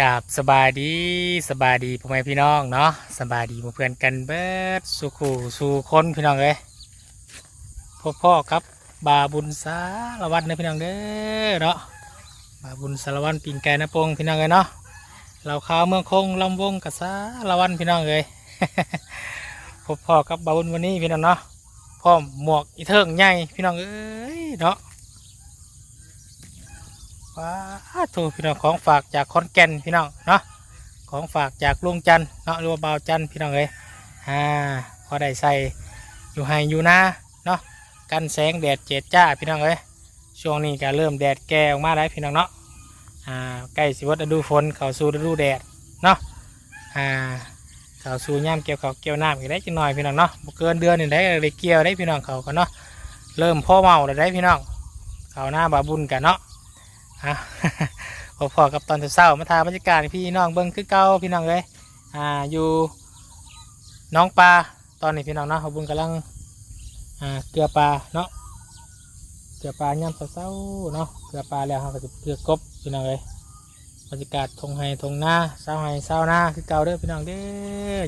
กับสบายดีสบายดีพ่อแม่พี่น้องเนาะสบายดีเพื่อนกันเบิดสู่ขู่สู่คนพี่น้องเลยพ่อพ่อครับบาบุญสารวัตรนะพี่น้องเด้อเนาะบาบุญสารวัตรปิงไก่นะโปงพี่น้องเลยเนาะเราข้าวเมืองคงลำวงกับสารวัตรพี่น้องเลยพ่อพ่อกับบาบุญวันนี้พี่น้องเนาะพร้อมหมวกอีเทิงใหญ่พี่น้องเอ้ยเนาะ ว้าถูพี่น้องของฝากจากขอนแก่นพี่น้องเนาะของฝากจากลุงจันเนาะหรือว่าบ่าวจันพี่น้องเอ้ยอ่าพอได้ใส่อยู่ให้อยู่นาเนาะกันแสงแดดเจ็ดจ้าพี่น้องเอ้ยช่วงนี้ก็เริ่มแดดแก่ออกมาแล้วพี่น้องเนาะอ่าใกล้สิวัดฤดูฝนเข้าสู่ฤดูแดดเนาะอ่าเข้าสู่ย่ามเกี่ยวเขาเกี่ยวน้ำอีกได้จังหน่อยพี่น้องเนาะบ่เกินเดือนหนึ่งได้เลยเกี่ยวได้พี่น้องเขาก็เนาะเริ่มพ่อเมาแล้วได้พี่น้องเขาหน้าบาบุญกันเนาะ อะพอๆกับตอนเช้ามาทาบรรยากาศพี่น้องเบิ้งคือเก่าพี่น้องเลยอ่าอยู่น้องปลาตอนนี้พี่น้องเนาะเขาบุญกำลังอ่าเกลือปลาเนาะเกลือปลาย่ำเช้าเนาะเกลือปลาแล้วเขาก็จะเกลือกบพี่น้องเลยบรรยากาศทงไฮทงหน้าเช้าไฮเช้าหน้าคือเก่าเด้อพี่น้องเด้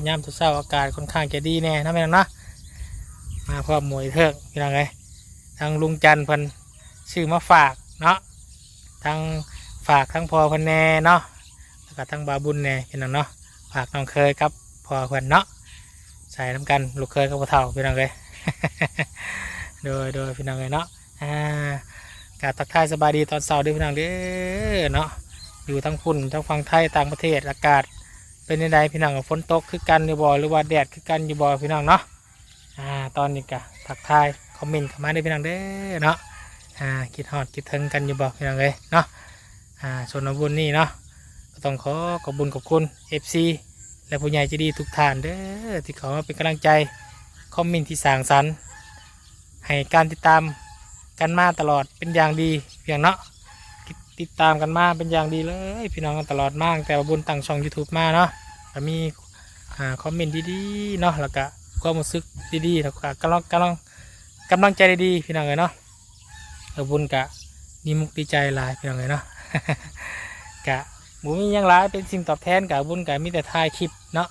อย่ำเช้าอากาศค่อนข้างจะดีแน่นะพี่น้องเนาะมาพร้อมหมวยเถิกพี่น้องเลยทางลุงจันทร์พิ่นชื่อมาฝากเนาะ ทั้งฝากทั้งพอเพิ่นแน่เนาะแล้วก็ทั้งบาบุญแน่พี่น้องเนาะฝากน้องเคยครับพอเพิ่นเนาะใส่น้ำกันลูกเคยกับพ่อเฒ่าพี่น้องเลยโดยโดยพี่น้องเลยเนาะอ่ากาทักทายสบายดีตอนเช้าเด้วยพี่น้องเด้อเนาะอยู่ทั้งพุ่นทั้งฝั่งไทยต่างประเทศอากาศเป็นยังไงพี่น้องฝนตกคือกันอยู่บ่หรือว่าแดดคือกันอยู่บ่พี่น้องเนาะอ่าตอนนี้ก็ทักทายคอมเมนต์เข้ามาได้อพี่น้องเด้อเนาะ อ่าคิดฮอดคิดถึงกันอยู่บอกพี่น้องเลยเนาะอ่าส่วนบุญนี่เนาะก็ต้องขอขอบคุญขอบคุณ FC และผู้ใหญ่ใจดีทุกท่านเด้อที่เขามาเป็นกำลังใจคอมเมนต์ที่สร้างสรรค์ให้การติดตามกันมาตลอดเป็นอย่างดีเพียงเนาะติดตามกันมาเป็นอย่างดีเลยพี่น้องกันตลอดมากแต่บุญตั้งช่อง YouTube มาเนาะก็มีอ่าคอมเมนต์ดีๆเนาะแล้วก็ความรู้สึกดีๆแล้วก็กำลังกำลังกำลังใจดีๆพี่น้องเลยเนาะ เออบุญกะมีมุกดีใจหลายเพียงเลยเนาะกะหมูมียังหลายเป็นสิ่งตอบแทนกะบุญกะมีแต่ถ่ายคลิปเนาะ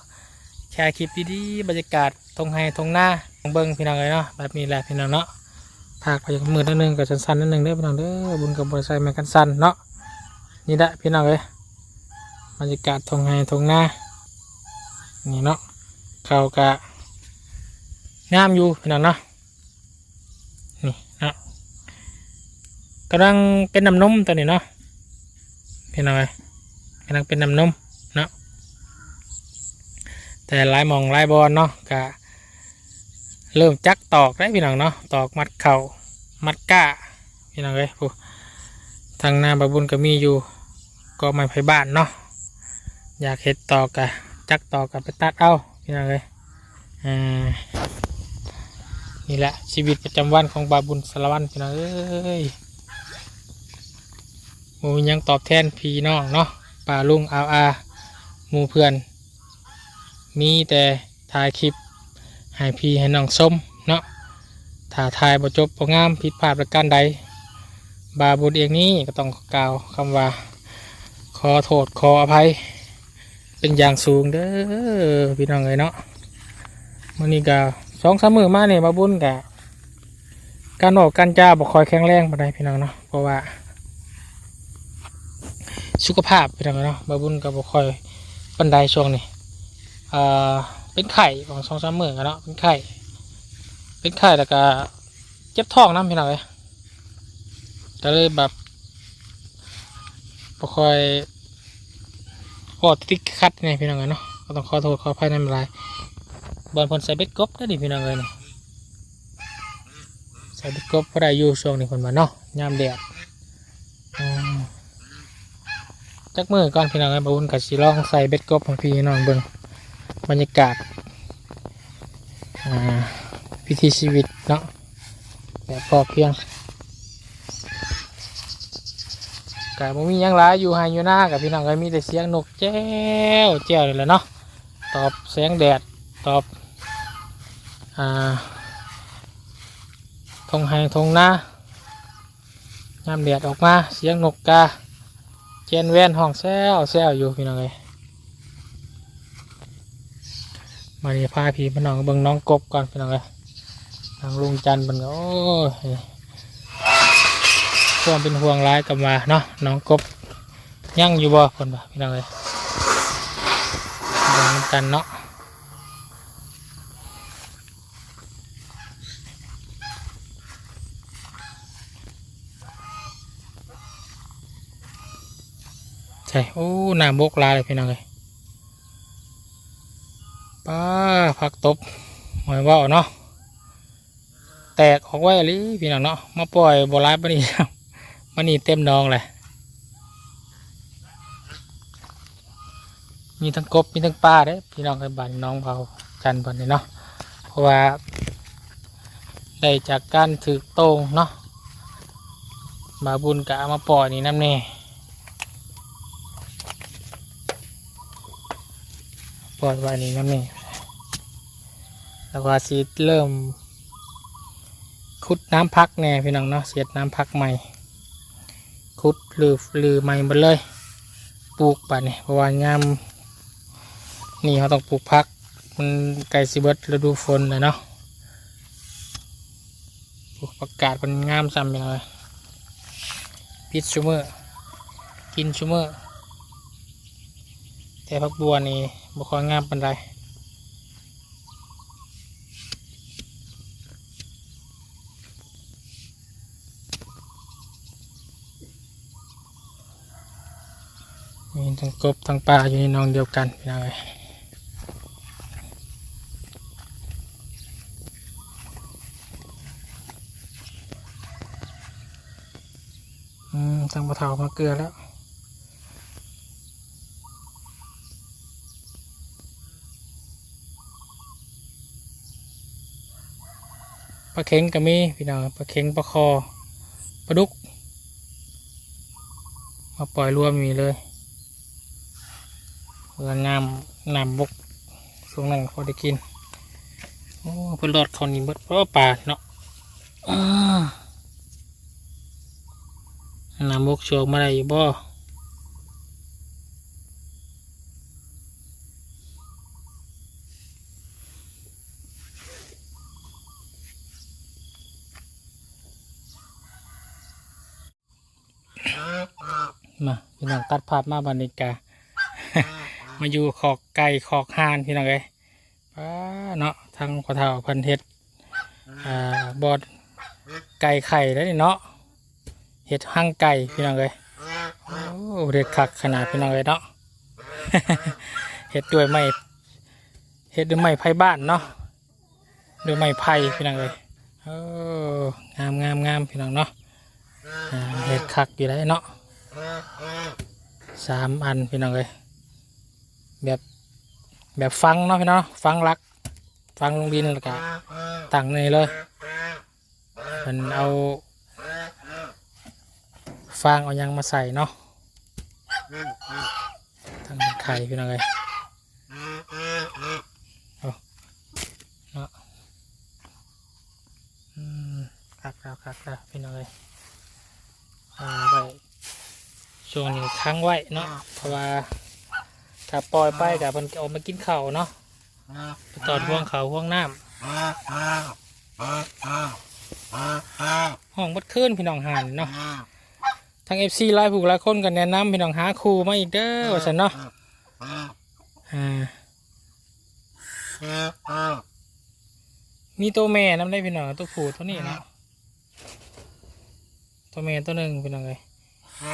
แชร์คลิปดีๆบรรยากาศทงไฮทงหน้าของเบิ้งพี่น้องเลยเนาะแบบนี้แหละพี่น้องเนาะภาคไปจากมือนิดนึงกับสั้นๆนิดนึงเด้อพี่น้องเด้อบุญกับบริษัทแมกันสั้นเนาะนี่แหละพี่น้องเลยบรรยากาศทงไฮทงหน้านี่เนาะเขากะงามอยู่พี่น้องเนาะนี่เนาะ กำลังเป็นน้ำนมตัวนี้เนาะเป็นอะไรกำลังเป็นน้ำนมเนาะแต่ลายมองลายบอลเนาะกะเริ่มจักตอกได้พี่น้องเนาะตอกมัดเข่ามัดก้าพี่น้องเลยผู้ทางหน้าบาบุญก็มีอยู่ก็ไม่ไผบ้านเนาะอยากเห็ดตอกกะจักตอกกะไปตัดเอาพี่น้องเลยอ่านี่แหละชีวิตประจำวันของบาบุญสารวัตรพี่น้องเอ้ย หมูยังตอบแทนพี่น้องเนาะป่าลุงอาอาหมูเพื่อน มีแต่ถ่ายคลิปให้พี่ให้น้องส้มเนาะถ้าถ่ายบ่จบบ่งามผิดพลาดประการใด บาบุญเองนี้ก็ต้องกล่าวคำว่า ขอโทษขออภัย เป็นอย่างสูงเด้อพี่น้องเลยเนาะมันนี้ก็สองสามมือมาเนี่ยบาบุญกะการออกการจ้าบ่คอยแข็งแรงปานใดพี่น้องเนาะเพราะว่า สุขภาพพี่น้องเนาะบาบุญกับบุคอยปันไดช่วงนี้อ่าเป็นไข่ของสองสามหมื่นกันเนาะเป็นไข่เป็นไข่แล้วก็เจ็บท้องน้ำพี่น้องเลยก็เลยแบบบุคอยขอติ๊กคัดเนี่ยพี่น้องเลยเนาะก็ต้องขอโทษขออภัยนั่นเป็นไรบอลพลใส่เบ็ดกบได้ดิพี่น้องเลยเนาะใส่เบ็ดกบก็ได้อยู่ช่วงนี้คนมาเนาะยามแดดอืม จักมือก่อนพี่น้องไอ้บุญกับสีลองใส่เบ็ดกบของพี่น้องเบิ่งบรรยากาศพิธีชีวิตเนาะแบบพอเพียงกะบ่มียังหลายอยู่ไฮอยู่หน้ากับพี่น้องก็มีแต่เสียงนกแจ้วแจ้วนี่แหละเนาะตอบแสงแดดตอบอ่าทงไฮทงหน้ายามแดดออกมาเสียงนกกา เจนแว่นห้องแซวแซวอยู่พี่น้องเลยมาดีพาพี่พี่น้องเบิ่งน้องกบก่อนพี่น้องเลยทางลุงจันเป็นก็โอ้ยความเป็นห่วงร้ายกลับมาเนาะน้องกบยั่งอยู่บ่คนบ่พี่น้องเลยลุงจันเนาะ ใช่โอ้น้ำบกลาเลยพี่น้องเลยป้าผักตบหมายว่าวเนาะแตกออกไว้ลิพี่น้องเนาะมาปล่อยบร้ายปะนี่มันนี่เต็มนองเลยมีทั้งกบมีทั้งปลาเด้พี่น้องกันบ้านน้องเผาจันทร์บันนี่เนาะเพราะว่าได้จากการถือโตงเนาะบาบุญกะมาปล่อยนี่น้ำแน่ ปล่อยไว้นี่น้ำแน่แล้วก็สีเริ่มขุดน้ำพักแน่พี่น้องเนาะเสียดน้ำพักใหม่ขุดหรือหรือใหม่หมดเลยปลูกป่ะนี่เพราะว่ายามนี่เขาต้องปลูกพัก มันไก่สิเบิดฤดูฝนเลยเนาะปลูกประกาศมันงามซ้ำไปเลยพิษชูเมอร์กินชูเมอร์ แต่พักบัวนี่บุคอยงามปันไดมีทั้งกบทั้งปลาอยู่ในนองเดียวกันพี่น้องเอ้ยอืมทั้งปลาเถามาเกลือแล้ว ลาเข็งก็มีพี่น้องปลาเข็งปลาคอปลาดุก มาปล่อยรวมมีเลยเพื่อน้ำน้ำบกช่วงนั้นพอได้กินโอ้เพื่อรอดเขานี่เบิดเพราะป่าเนาะน้ำบกโชว์มาได้อยู่บ่มาพี่น้อง ตัดภาพมาบรรยากามาอยู่ขอกไก่ขอกห่านพี่น้องเอ้ยป้าเนาะทางขอเท่าพันเฮ็ดอ่าบอดไก่ไข่แล้วนี่เนาะเห็ดหั่งไก่พี่น้องเอ้ยโอ้เด็ดคักขนาดพี่น้องเอ้ยเนาะเห็ดด้วยไม้เห็ดด้วยไม้ไผ่บ้านเนาะด้วยไม้ไผ่พี่น้องเอ้ยโอ้งามงามงามพี่น้องเนาะเห็ดคักอยู่ได้เนาะ สามอันพี่น้องเอ้ยแบบแบบฟังเนาะพี่เนาะฟังรัก ฟังลงดินแล้วก็ตั้งนี่เลยมันเอาฟางเอายังมาใส่เนาะตั้งเป็นไข่พี่น้องเลยเอาเนาะอืมคักแล้วคักแล้วพี่น้องเลยเอาไป ช่วงนี้ค้างไว้เนาะเพราะว่าถ้าปล่อยไปกับมันออกมากินข้าวเนาะไปตอดห่วงเขาวห่วงน้ำห้องบัดขึ้นพี่น้องหานเนาะทางเอฟซีไลน์ผูกหลายคนกันแนะนำพี่น้องหาครูมาอีกเด้อว่าสันเนาะอ่ามีตัวแม่น้ำได้พี่น้องตัวผู้ตัวนี้เนาะตัวแม่ตัวหนึ่งพี่น้องเลย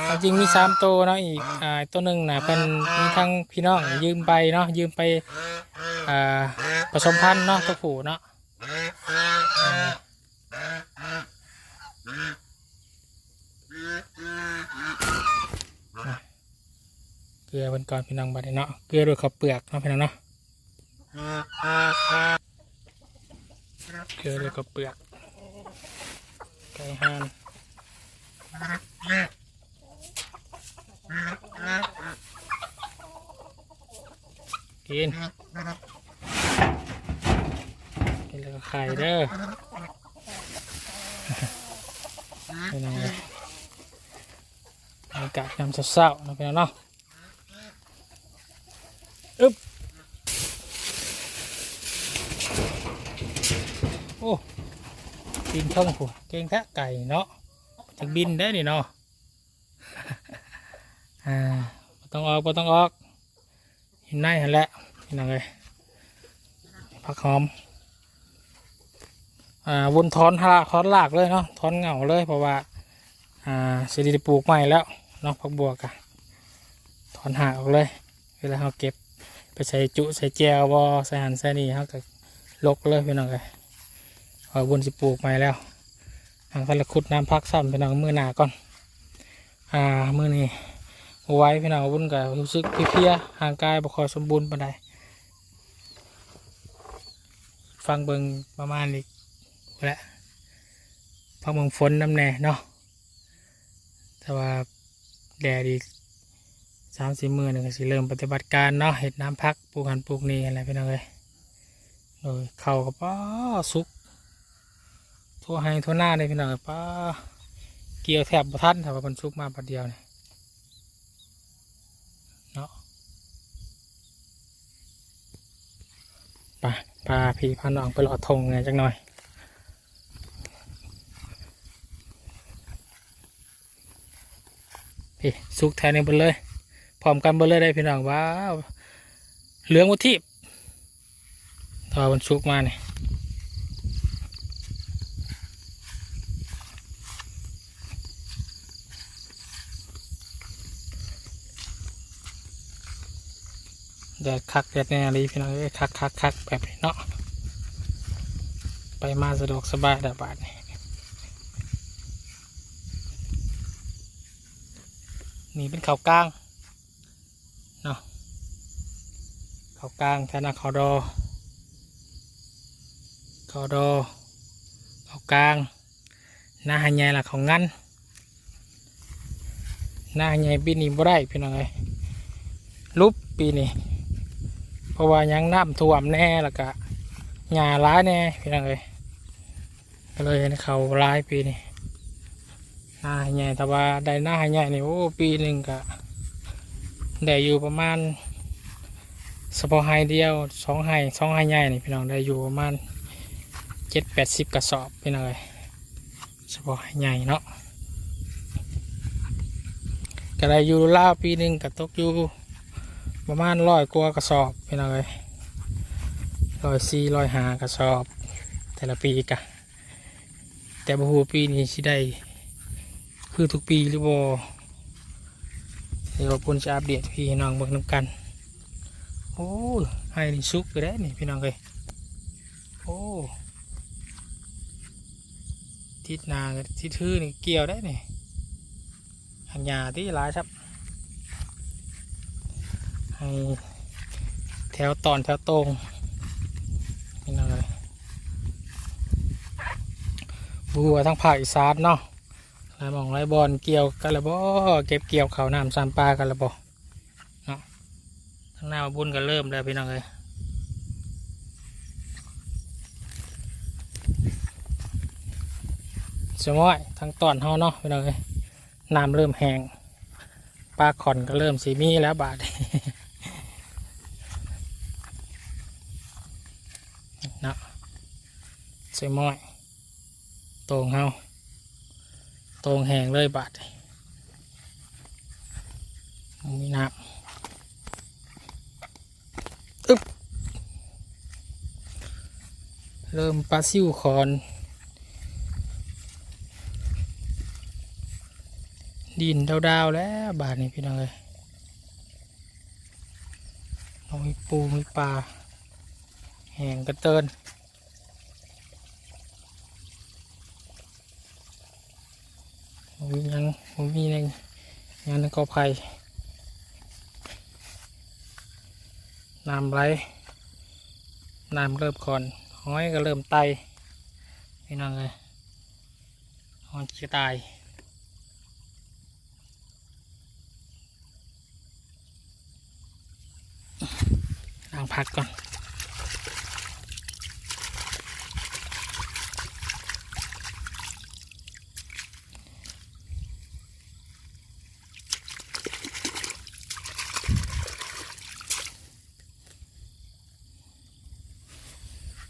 ความจริงมีสามตัวเนาะอีกอ่าตัวหนึ่งนะเป็นมีทั้งพี่น้องยืมไปเนาะยืมไปอ่าผสมพันธุ์เนาะตัวผู้เนาะอ่าอะเกลือเป็นก่อนพี่น้องบัดนี้เนาะเกลือด้วยข้าวเปลือกเนาะพี่น้องเนาะเกลือด้วยข้าวเปลือกไก่ห่าน กิน กินแล้วก็ไข่เด้อเป็นยังไงากาศยามเช้าๆเนาะพี่น้องเนาะอึ๊บโอ้บินท่องผู้เก่งแท้ไก่เนาะจักบินได้นี่เนาะ อ่าต้องออกต้องออกเห็นในหันแหละพี่น้องเลยผักหอมอ่าวนทอนหาทอนหลากเลยเนาะทอนเหงาเลยเพราะว่าอ่าเสิไดีปลูกใหม่แล้วเนาะผักบัวกะถอนหากออกเลย เวลาเราเก็บไปใส่จุใส่แจวบอใส่หันใส่นี่เขาก็ลกเลยพี่น้องเลยพอบนสิปลูกใหม่แล้วทางพันละขุดน้ำพักซ้ำพี่น้องมือหนาก่อนอ่ามือนี้ ไว้พี่น้องบุญกับรู้สึกเพียๆห่างกายบ่คอยสมบูรณ์ปานใดฟังเบิงประมาณนี้แหละฟังเบิงฝนน้ำแน่เนาะแต่ว่าแดดอีกสามสี่มือหนึ่งก็สิเริ่มปฏิบัติการเนาะเห็ดน้ำพักปลูกหันปลูกนี่อะไรพี่น้องเลยโดยเข่ากับป้าสุกทั่วให้ทั่วหน้าเลยพี่น้องเอ้ยป้าเกี่ยวแถบบ่ทันถ้าว่ามันสุกมาปัดเดียวเนี่ยเนาะ ปพาพี่พาน้องไปหลอดทงไงจังหน่อยพี่สุกแทนหนึ่งไปเลยพร้อมกันไปเลยได้พี่น้องว้าวเหลืองวัตถิพถ้าวันสุกมาเนี่ย แดดคักแดดแน่เลยพี่น้องเอ้ยคักคักคักแบบนี้เนาะไปมาสะดวกสบายแต่บาทนี่นี่เป็นเขากลางเนาะเขากลางแทนเขาดอเขาดอเขากลางหน้าหันใหญ่ละเขางั้นหน้าหันใหญ่ปีนี้บ่ได้พี่น้องเอ้ยลุบปีนี้ เพราะว่ายังน้ำท่วมแน่แล้วก็หญ้าร้ายแน่พี่น้องเอ้ยก็เลยให้เขาร้ายปีนี้หน้าใหญ่แต่ว่าได้หน้าใหญ่นี่โอ้ปีหนึ่งก็ได้อยู่ประมาณสปอไฮเดียวสองไฮสองไฮใหญ่นี่พี่น้องได้อยู่ประมาณเจ็ดแปดสิบกระสอบพี่น้องเอ้ยเฉพาะไฮใหญ่เนาะก็ได้อยู่ล่าปีหนึ่งก็ตกอยู่ ประมาณร้อยกว่ากระสอบพี่น้องเลยร้อยสี่ร้อยหากระสอบ แต่ละปีกะแต่บฮูปีนี้สิได้คือทุกปีหรือบ่เดี๋ยวปุ่นจะอัปเดตพี่น้องเบิ่งน้ำกันโอ้ให้นี่ซุกไปได้นี่พี่น้องเลยโอ้ทิศนาทิศทื่อนี่เกี่ยวได้นี่หันยาที่หลายครับ แถวตอนแถวตรงนี่นะเลยบัวทั้งภาคอีสานเนาะลายหมองลายบอลเกี่ยวกันละบ่เก็บเกี่ยวเขาน้ำสามปลากันละบ่เนาะทั้งหน้าบุญก็เริ่มแล้วพี่น้องเลยสมอยทั้งตอนเฮาเนาะพี่น้องเลยน้ำเริ่มแห้งปลาขอนก็เริ่มสีมีแล้วบาด เนาะ ใส่ม้อยตรงเฮาตรงแหงเลยบาดมีน้ำอึ๊บเริ่มปลาซิวขอนดินดาวๆแล้วบาทนี้พี่น้องเลยเรามีปูมีปลาแห่งกระเติน มียังมีหยังหยังในกอไผ่น้ำไหลน้ำเริ่มก่อนห้อยก็เริ่มไตพี่น้องเลยหอยจะตายล้างพักก่อน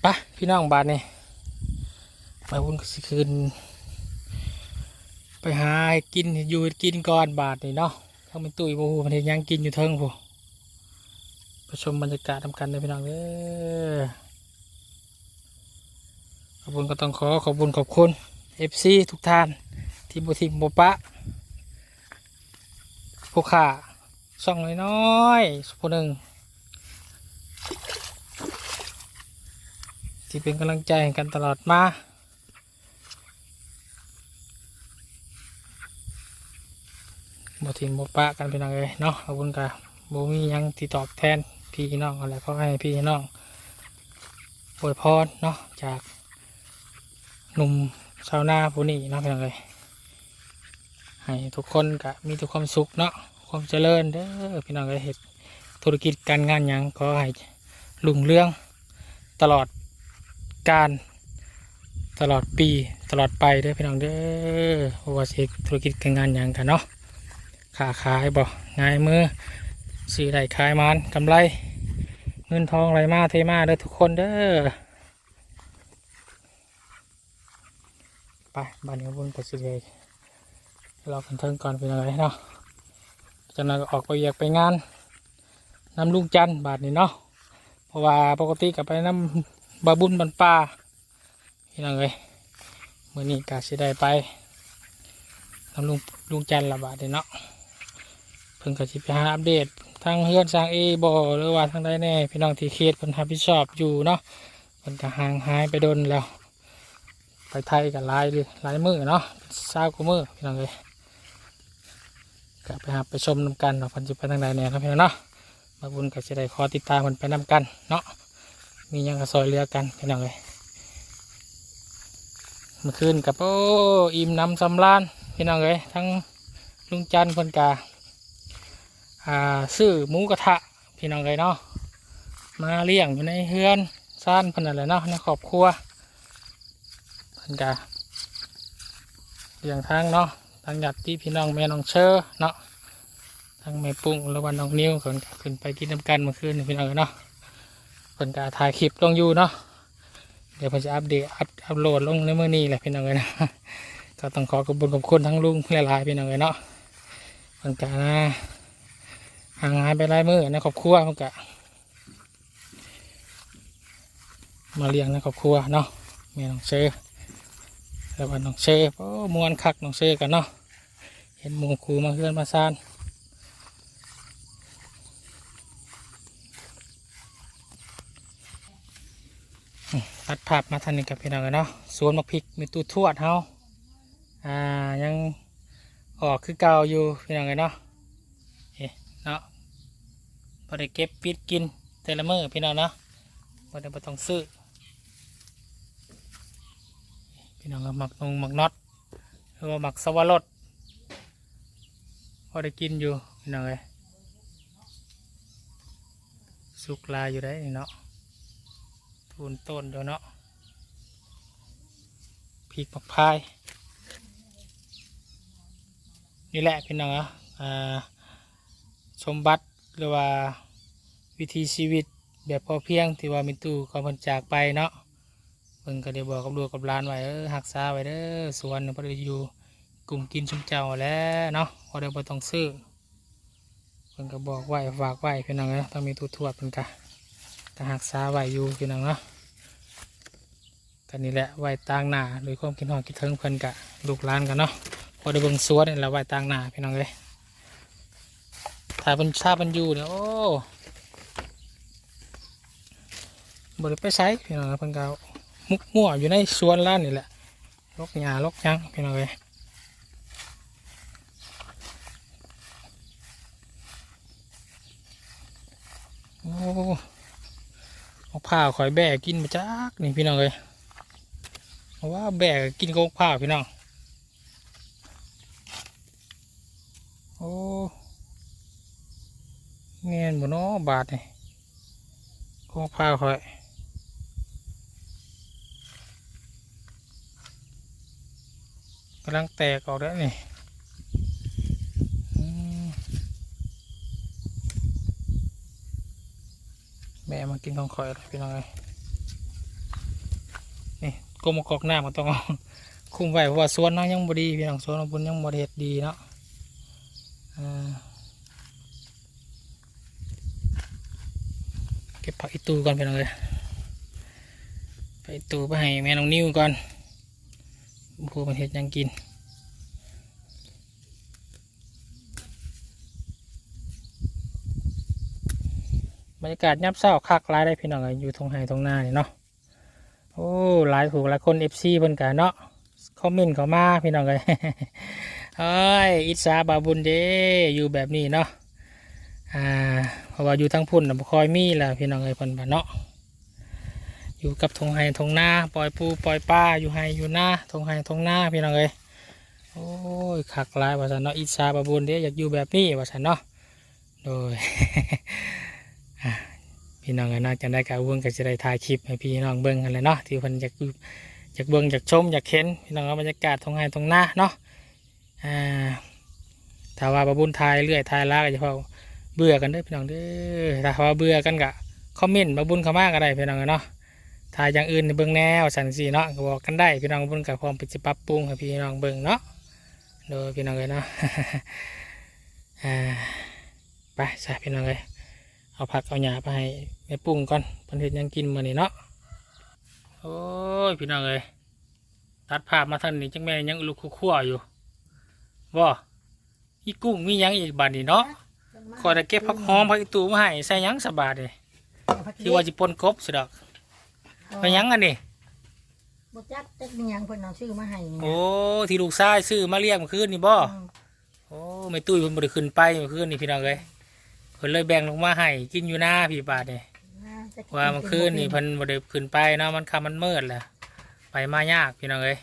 ปะ พี่น้องบาทนี่ไปวุ่นก็สิคืน ไปหากินอยู่กินก่อนบาทนี่เนาะทั้งเป็นตุ้ยบูมันเห็นยังกินอยู่เทิงผู้ไปชมบรรยากาศทำกันเลยพี่น้องเด้อขอบคุณก็ต้องขอขอบคุณขอบคุณ FC ทุกท่านที่บุทิมบุปะผู้ข่าช่องน้อยๆสักคนหนึ่ง ที่เป็นกำลังใจกันตลอดมาบทิมบปะกันเป็นยังไงเนาะขอบคุณกับบุมียังที่ตอบแทนพี่น้องอะไรก็ให้พี่น้องอวยพรเนาะจากหนุ่มชาวนาผู้นี้เนาะเป็นยังไงให้ทุกคนก็มีทุกความสุขเนาะความเจริญเด้อพี่น้องก็เห็ดธุรกิจการงานยังก็ให้รุ่งเรื่องตลอด การตลอดปีตลอดไปเด้อพี่น้องเด้อเพราะว่าสิเฮ็ดธุรกิจการงานหยังกันเนาะค้าขายบ่ง่ายมือซื้อได้ขายมานกำไร เงินทองไหลมาเทมาเด้อทุกคนเด้อไปบ้านนี้บุญไปสิเลยเราคันเทิงก่อนเป็นอะไรเนาะจากนั้นก็ออกไปอยากไปงานนำลุงจันทร์บาทนี่เนาะเพราะว่าปกติกับไปน้ำ บาบุญบันป่าพี่น้องเลยเมื่อนี้กาสิได้ไปนำลุงลุงจันทร์ละบาทเนาะเพิ่งกะสิไปหาอัปเดตทางเฮือนสร้างเอบอหรือว่าทางใดแน่พี่น้องที่เขตเพิ่นรับผิดชอบอยู่เนาะเพิ่นก็ห่างหายไปโดนแล้ว ไปไทยกับลายดิลายมือเนาะเศร้ากว่ามือพี่น้องเลยก็ไปหาไปชมนำกันเนาะพันจะไปทางใดเนี่ยครับพี่น้องเนาะมาบุญกับจะได้ขอติดตามมันไปนำกันเนาะ มียังกระซอยเรือกันพี่น้องเลยเมื่อคืนกับโอ้อิ่มน้ำสำราญพี่น้องเลยทั้งลุงจันพนกาอ่าซื้อหมูกระทะพี่น้องเลยเนาะมาเลี้ยงอยู่ในเฮือนซ่านพิ่นอะไรเนาะในครอบครัวพนกาเลี้ยงทางเนาะทางญาติพี่น้องแม่น้องเชอเนาะทางแม่ปุ้งและวันน้องนิ้วพนก็ขึ้นไปกินน้ำกันเมื่อคืนพี่น้องเลยเนาะ เพิ่นก็ถ่ายคลิปลงอยู่เนาะเดี๋ยวเพิ่นจะอัปเดตอัพอัพโหลดลงในมื้อนี้แหละพี่น้องเอ้ยนะก็ต้องขอขอบคุณขอบคุณทั้งลุงหลายๆพี่น้องเอ้ยเนาะเพิ่นก็นะห่างหายไปหลายมื้อในครอบครัวเพิ่นก็มาเลี้ยงในครอบครัวเนาะแม่น้องเชอแล้ววันน้องเชยโอ้มวนคักน้องเชยกันเนาะเห็นหมูคูมาเพื่อนมาซาน ตัดภาพมาทันนี้กับพี่น้องเนาะสวนมะพริกมีตู้ทวดเฮาอ่ายังออกคือเก่าอยู่พี่น้องเนาะเอ๊ะเนาะพอได้เก็บปิดกินแต่ละมือพี่น้องเนาะพอได้บ่ต้องซื้อพี่น้องก็หมักนงหมักน็อตหรือว่าหมักสวรสพอได้กินอยู่พี่น้องเลยสุกลายอยู่ได้เนาะ ทูนต้นอยู่เนาะพริกผักพายนี่แหละพี่น้องอะอ่าสมบัติหรือว่าวิธีชีวิตแบบพอเพียงที่ว่ามีตู้ก่อนเพิ่นจากไปเนาะเพิ่นก็ได้บอกกับลูกกับหลานไว้เออหักษาไว้เด้อสวนพอได้อยู่กลุ่มกินชุมเจ้าแล้วเนาะพอได้บ่ต้องซื้อเพิ่นก็บอกไว้ฝากไว้พี่น้องเนาะต้องมีตู้ทวดเพิ่นก็ ก็หักษาไหวอยู่พี่น้องเนาะกันนี่แหละไหวต่างหน้าโดยความคิดฮอดคิดถึงเพิ่นกะลูกหลานกันเนาะพอได้เบิ่งสวนนี่แหละไว้ต่างหน้าพี่น้องเอ้ยถ้าเพิ่นชาเพิ่นอยู่เนี่ยโอ้บ่ได้ไปไสพี่น้องเพิ่นก็เอามุกมั่วอยู่ในสวนล้านนี่แหละลกหญ้าลกยังพี่น้องเอ้ยโอ้ เอาผ้าข่อยแบกกินมาจักนี่พี่น้องเอ้ยเพราะว่าแบกกินกกผ้าพี่น้องโอ้เงี้ยบ่เนาะบาทนี่กกผ้าข่อยกำลังแตกออกแล้วนี่อืมแม่มา กินของขอยพี่น้องเอ้ยกลมกอกหน้ำก็ต้องคุ้มไว้เพราะว่าสวนเนาะยังบดีพี่น้องสวนของเพุ่นยังบดเฮ็ดดีเนาะเก็บผักอีตูก่อนพี่น้องเลยไปตูไปให้แม่น้องนิ้วก่อนพูมันเฮ็ดยังกิน บรรยากาศยับเศร้าคักหลายได้พี่น้องเอ้ยอยู่ตรงไห้ตรงหน้าเนาะโอ้หลายถูกหลายคนเอฟซีเพิ่นกันเนาะคอมเมนต์เขามาพี่น้องเลยเอ้ยอิจฉาบาบุญเดอยู่แบบนี้เนาะอ่าเพราะว่าอยู่ทั้งพุ่นนะบ่คอยมีแหละพี่น้องเอ้ยเพิ่นบ่เนาะอยู่กับทงไห้ทงหน้าปล่อยปูปล่อยปลาอยู่ไห้อยู่หน้าทงไห้ทงหน้าพี่น้องเอ้ยโอ้ยคักหลายว่าซั่นเนาะอิจฉาบาบุญเดอยากอยู่แบบนี้ว่าซั่นเนาะโดย พี่น้องก็น่าจะได้การเบิ่งก็จะได้ถ่ายคลิปให้พี่น้องเบิ่งกันเลยเนาะที่เพิ่นอยากอยากเบิ่งอยากชมอยากเห็นพี่น้องเอาบรรยากาศตรงไห้ตรงหน้าเนาะอ่าถ้าว่าบาบุญทายเรื่อยทายลากจะพอเบื่อกันด้อพี่น้องเด้อถ้าว่าเบื่อกันก็คอมเมนต์บาบุญเข้ามาก็ได้พี่น้องเนาะถ้าอย่างอื่นในเบิ่งแนวสันสีเนาะก็บอกกันได้พี่น้องบุญกับพร้อมไปจะปรับปรุงให้พี่น้องเบิ่งเนาะโดยพี่น้องเลยเนาะอ่าไปใช่พี่น้องเลย เอาผักเอาหญ้าไปให้แม่ปุ้งก่อนเพิ่นเฮ็ดหยังกินมื้อนี้เนาะโอ้ยพี่น้องเอ้ยตัดภาพมาทางนี้จังแม่นยังลูกคั่วๆอยู่บ่อีกุ้งมีหยังอีกบัดนี้เนาะขอยได้เก็บผักหอมผักอีตูมาให้ใส่หยังสบาดนี่ที่ว่าสิปนกบสิดอกไปหยังอันนี้บ่จักจักมีหยังเพิ่นเอาชื่อมาให้นี่โอ้ที่ลูกชายซื้อมาเลี้ยงเมื่อคืนนี่บ่อืม โอ้ไม่ตุ้ยเพิ่นบ่ได้ขึ้นไปเมื่อคืนนี่พี่น้องเอ้ยเพิ่นเลยแบ่งลงมาให้กินอยู่หน้าพี่บาดนี่น่าจะว่าเมื่อคืนนี่เพิ่นบ่ได้ขึ้นไปเนาะมันค่ำมันมืดแหละไปมายากพี่น้องเอ้ย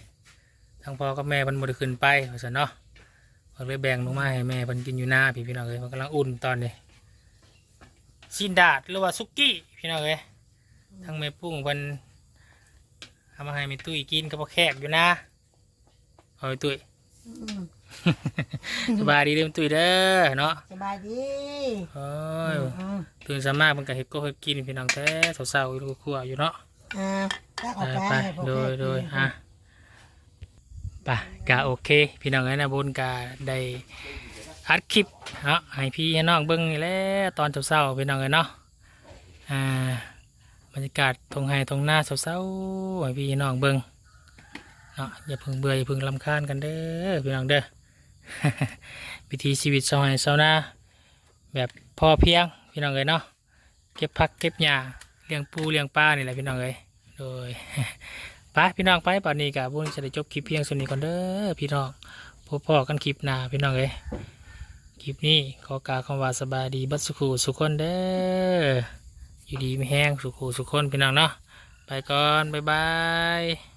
ทั้งพ่อกับแม่เพิ่นบ่ได้ขึ้นไปว่าซั่นเนาะเพิ่นเลยแบ่งลงมาให้แม่เพิ่นกินอยู่หน้าพี่พี่น้องเอ้ยมันกำลังอุ่นตอนนี้ซินดาดหรือว่าซุกี้พี่น้องเอ้ยทั้งแม่ปุ้งเพิ่นเอามาให้แม่ตุ้ยกินกับพ่อแขกอยู่นะเอาไปตุ้ยอืม สบายดีเด้อแม่ตุ้ยเด้อเนาะสบายดีโอ้ยอืมตื่นสามารถมันก็เฮ็ดก็เฮ็ดกินพี่น้องแท้เศร้าๆอยู่ครัวอยู่เนาะอ่าถ้าออกไปไปไปให้พ่อโดยแม่โดยกินอะไปกะโอเค พี่น้องไอ้นะบุญกะได้อัดคลิปเนาะให้พี่ให้น้องเบิ้งนี่แหละตอนเช้าๆพี่น้องไอ้เนาะอ่าบรรยากาศตรงไห้ตรงหน้าเช้าๆให้พี่ให้น้องเบิ้งเนาะอย่าเพิ่งเบื่ออย่าเพิ่งลำคาญกันเด้อพี่น้องเด้อ วิถีชีวิตชาวไห้ชาวนาแบบพอเพียงพี่น้องเอ้ยเนาะเก็บผักเก็บหญ้าเลี้ยงปูเลี้ยงปลานี่แหละพี่น้องเอ้ยโดยไปพี่น้องไปป่านนี้กับบุญจะได้จบคลิปเพียงส่วนนี้ก่อนเด้อพี่น้องพบพ่อกันคลิปหน้าพี่น้องเอ้ยคลิปนี้ขอกล่าวคำว่าสบายดีบัดสุขูสุขคนเด้ออยู่ดีไม่แห้งสุขูสุขคนพี่น้องเนาะไปก่อนบ๊ายบาย